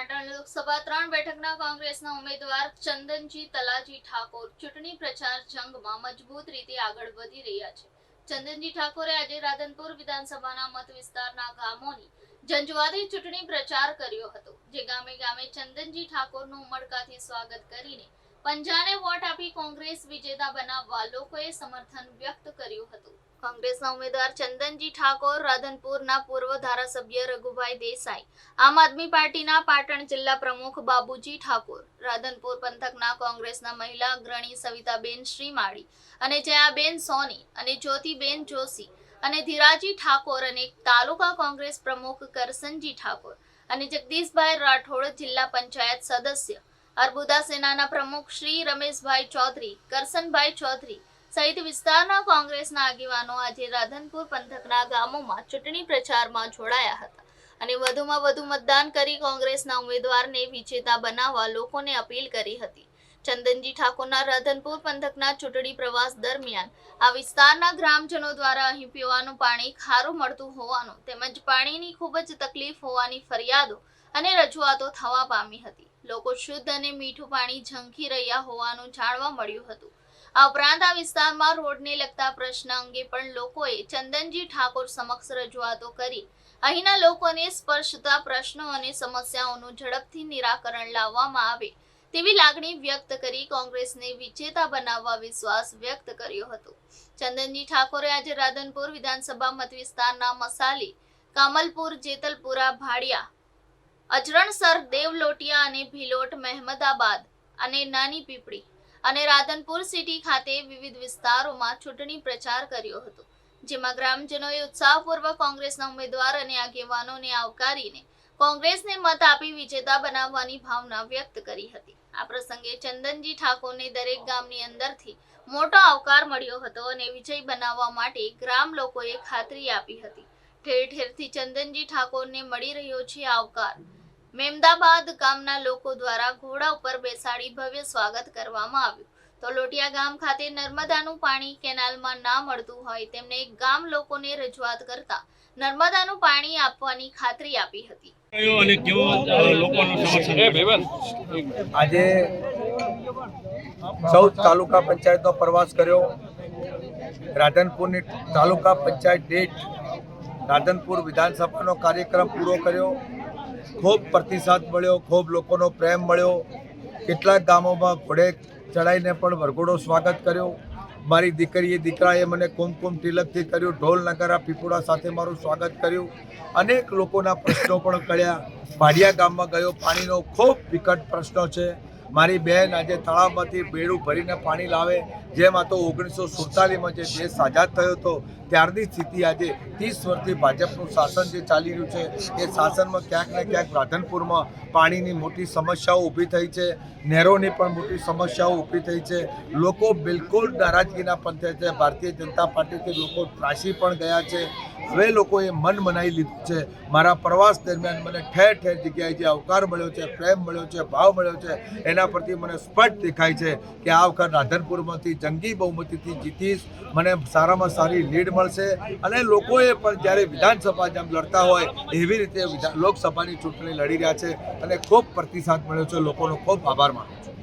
પાટણ લોકસભા ત્રણ બેઠકના કોંગ્રેસના ઉમેદવાર ચંદનજી તલાજી ઠાકોર ચૂંટણી પ્રચાર જંગમાં મજબૂત રીતે આગળ વધી રહ્યા છે. ચંદનજી ઠાકોરે આજે રાધનપુર વિધાનસભાના મત વિસ્તારના ગામોની જંજવાદી ચૂંટણી પ્રચાર કર્યો હતો, જે ગામે ગામે ચંદનજી ઠાકોરનું ઉમળકાથી સ્વાગત કરીને પંજાને વોટ આપી કોંગ્રેસ વિજેતા બનાવવા લોકોએ સમર્થન વ્યક્ત કર્યું હતું. કોંગ્રેસના ઉમેદવાર ચંદનજી ઠાકોર, રાધનપુરના પૂર્વ ધારાસભ્ય રઘુભાઈ દેસાઈ, આમ આદમી પાર્ટીના પાટણ જિલ્લા પ્રમુખ બાબુજી ઠાકોર, રાધનપુર પંથકના કોંગ્રેસના મહિલા અગ્રણી સવિતાબેન શ્રીમાળી અને જયાબેન સોની અને જ્યોતિબેન જોશી અને ધીરાજી ઠાકોર અને તાલુકા કોંગ્રેસ પ્રમુખ કરસનજી ઠાકોર અને જગદીશભાઈ રાઠોડ જિલ્લા પંચાયત સદસ્ય, અર્બુદા સેનાના પ્રમુખ શ્રી રમેશભાઈ ચૌધરી, કરસનભાઈ ચૌધરી સહિત વિસ્તારના કોંગ્રેસના આગેવાનો આજે રાધનપુર પંથકના ગામોમાં ચૂંટણી પ્રચારમાં જોડાયા હતા અને વધુમાં વધુ મતદાન કરી કોંગ્રેસના ઉમેદવારને વિજેતા બનાવવા લોકોને અપીલ કરી હતી. ચંદનજી ઠાકોરના રાધનપુર પંથકના ચૂંટણી પ્રવાસ દરમિયાન આ વિસ્તારના ગ્રામજનો દ્વારા અહીં પીવાનું પાણી ખારું મળતું હોવાનું તેમજ પાણીની ખૂબ જ તકલીફ હોવાની ફરિયાદો અને રજૂઆતો થવા પામી હતી. લોકો શુદ્ધ અને મીઠું પાણી ઝંખી રહ્યા હોવાનું જાણવા મળ્યું હતું. આ ઉપરાંત આ વિસ્તારમાં રોડને લગતા પ્રશ્ન અંગે પણ લોકોએ ચંદનજી ઠાકોર સમક્ષ રજૂઆતો કરી. અહીંના લોકોને સ્પર્શતા પ્રશ્નો અને સમસ્યાઓનું ઝડપથી નિરાકરણ લાવવામાં આવે તેવી લાગણી વ્યક્ત કરી કોંગ્રેસને વિજેતા બનાવવા વિશ્વાસ વ્યક્ત કર્યો હતો. ચંદનજી ઠાકોરે આજે રાધનપુર વિધાનસભા મત વિસ્તારના મસાલી, કામલપુર, જેતલપુરા, ભાડિયા, અજરણસર, દેવલોટિયા અને ભીલોટ, મહેમદાબાદ અને નાની પીપળી અને રાધનપુર સિટી ખાતે વિવિધ વિસ્તારોમાં ચૂંટણી પ્રચાર કર્યો હતો, જેમાં ગ્રામજનોએ ઉત્સાહપૂર્વક કોંગ્રેસના ઉમેદવાર અને આગેવાનોને આવકારીને કોંગ્રેસને મત આપી વિજેતા બનાવવાની ભાવના વ્યક્ત કરી હતી. આ પ્રસંગે ચંદનજી ઠાકોરને દરેક ગામની અંદરથી મોટો આવકાર મળ્યો હતો અને વિજય બનાવવા માટે ગ્રામ લોકોએ ખાતરી આપી હતી. ઠેર ઠેરથી ચંદનજી ઠાકોરને મળી રહ્યો છે આવકાર. મેમદાબાદ ગામના લોકો દ્વારા ઘોડા ઉપર બેસાડી ભવ્ય સ્વાગત કરવામાં આવ્યું. તો લોટિયા ગામ ખાતે નર્મદાનું પાણી કેનાલમાં ના મળતું હોય તેમને ગામ લોકોને રજૂઆત કરતા નર્મદાનું પાણી આપવાની ખાતરી આપી હતી. આજે ચૌદ તાલુકા પંચાયતનો પ્રવાસ કર્યો. રાધનપુરની તાલુકા પંચાયત દીઠ રાધનપુર વિધાનસભાનો કાર્યક્રમ પૂરો કર્યો. ખૂબ પ્રતિસાદ મળ્યો, ખૂબ લોકોનો પ્રેમ મળ્યો. કેટલાક ગામોમાં ઘોડે ચડાઈને પણ વરઘોડો સ્વાગત કર્યો. મારી દીકરીએ, દીકરાએ મને કુમકુમ તિલકથી કર્યું, ઢોલ, નગારા, પીપુડા સાથે મારું સ્વાગત કર્યું. અનેક લોકોના પ્રશ્નો પણ કર્યા. ભાડિયા ગામમાં ગયો. પાણીનો ખૂબ વિકટ પ્રશ્ન છે. મારી બહેન આજે તળાવમાંથી બેડું ભરીને પાણી લાવે, જેમ તો ઓગણીસો સુડતાલીસમાં જે દેશ આઝાદ થયો હતો, ત્યારની સ્થિતિ આજે ત્રીસ વર્ષથી ભાજપનું શાસન જે ચાલી રહ્યું છે, એ શાસનમાં ક્યાંક ને ક્યાંક રાધનપુરમાં પાણીની મોટી સમસ્યાઓ ઊભી થઈ છે, નહેરોની પણ મોટી સમસ્યાઓ ઊભી થઈ છે. લોકો બિલકુલ નારાજગીના પંથે છે. ભારતીય જનતા પાર્ટીથી લોકો ત્રાસી પણ ગયા છે. હવે લોકોએ મન મનાવી લીધું છે. મારા પ્રવાસ દરમિયાન મને ઠેર ઠેર જગ્યાએ જે આવકાર મળ્યો છે, પ્રેમ મળ્યો છે, ભાવ મળ્યો છે, એના પરથી મને સ્પષ્ટ દેખાય છે કે આ વખત રાધનપુરમાંથી જંગી બહુમતીથી જીતીશ. મને સારામાં સારી લીડ મળશે અને લોકોએ પણ જ્યારે વિધાનસભા જેમ લડતા હોય એવી રીતે લોકસભાની ચૂંટણી લડી રહ્યા છે અને ખૂબ પ્રતિસાદ મળ્યો છે. લોકોનો ખૂબ આભાર માનું છું.